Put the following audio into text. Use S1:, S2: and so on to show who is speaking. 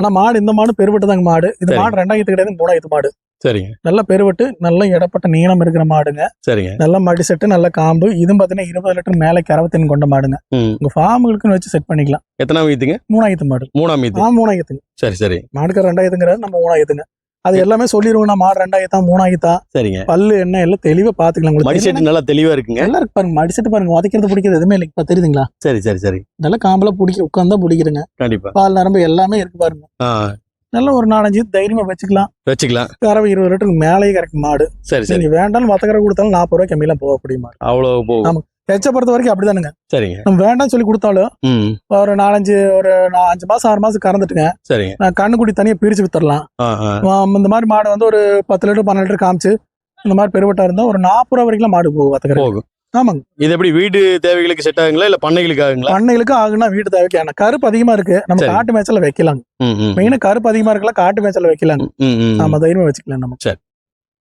S1: ஆனா மாடு இந்த மாடு பெருவெட்டு தாங்க மாடு இது. மாடு ரெண்டாயிரத்து கிடையாது மூணாயிரத்து மாடு.
S2: சரிங்க.
S1: நல்ல பெருவெட்டு நல்ல இடப்பட்ட நீளம் இருக்கிற மாடுங்க.
S2: சரிங்க.
S1: நல்ல மடி செட்டு நல்ல காம்பு. இதுவும் பாத்தீங்கன்னா இருபது லிட்டர் மேல கரவத்தின் கொண்ட மாடுங்க. உங்க ஃபார்முகளுக்குன்னு வச்சு செட் பண்ணிக்கலாம்.
S2: எத்தனாம் வீத்துங்க
S1: மூணாயிரத்து மாடு.
S2: மூணாம் வீத்து
S1: ஆ மூணாயிரத்துங்க.
S2: சரி சரி.
S1: மாடுக்கு ரெண்டாயிரத்துங்கிறது நம்ம மூணாயிரத்துங்க. அது எல்லாமே சொல்லிடுவோம். நான் மாடு ரெண்டாயிரத்தா மூணாயிரத்தா
S2: சரிங்க.
S1: பல்லு என்ன எல்லாம் தெளிவா பாத்துக்கலாம் உங்களுக்கு
S2: நல்லா தெளிவா இருக்குங்க.
S1: நல்லா இருக்கு பாருங்க. மடிச்சிட்டு பாருங்க. உதைக்கிறது பிடிக்கிறது எதுவுமே இல்லை தெரியுதுங்களா?
S2: சரி சரி சரி.
S1: நல்ல காம்பல பிடிக்க உட்காந்தா பிடிக்கிறேங்க.
S2: கண்டிப்பா.
S1: பால் நரம்பு எல்லாமே இருக்கு பாருங்க. நல்ல ஒரு நாலஞ்சு தைரியமா வச்சுக்கலாம்.
S2: வச்சுக்கலாம்.
S1: கறவை இருபது லிட்டருக்கு மேலேயே கறக்கும் மாடு.
S2: சரி சரி.
S1: நீங்க வேண்டாம்னு மத்த கரை கொடுத்தாலும் நாற்பது ரூபாய் கம்மியெல்லாம் போகக்கூடிய மாடு.
S2: அவ்வளவு போகும்.
S1: எச்ச பொறுத்த வரைக்கும் அப்படிதானுங்க.
S2: சரிங்க.
S1: நம்ம வேண்டாம்னு சொல்லி கொடுத்தாலும் ஒரு நாலஞ்சு ஒரு அஞ்சு மாசம் ஆறு மாசம் கறந்துட்டுங்க.
S2: சரிங்க.
S1: நான் கண்ணுக்குடி தனியா பிரிச்சு வித்துடலாம் இந்த மாதிரி மாடு வந்து ஒரு பத்து லிட்டர் பன்னெண்டு லிட்டர் காமிச்சு இந்த மாதிரி பெருவட்டா இருந்தா ஒரு நாற்பது ரூபா வரைக்கும் மாடு போகும்
S2: போகும்.
S1: ஆமாங்க.
S2: இது எப்படி வீடு தேவைகளுக்கு செட் ஆகுங்களா இல்ல பண்ணைகளுக்கு ஆகுங்களா?
S1: பண்ணைகளுக்கு ஆகுனா வீட்டு தேவைக்கு ஆனா கருப்பு அதிகமா இருக்கு. நம்ம. காட்டு மேய்ச்சல வைக்கலாங்க. மெயினா கருப்பு அதிகமா இருக்கலாம் காட்டு மேய்ச்சல வைக்கலாங்க. நம்ம தைரியமா வச்சுக்கலாம் நம்ம.
S2: சரி.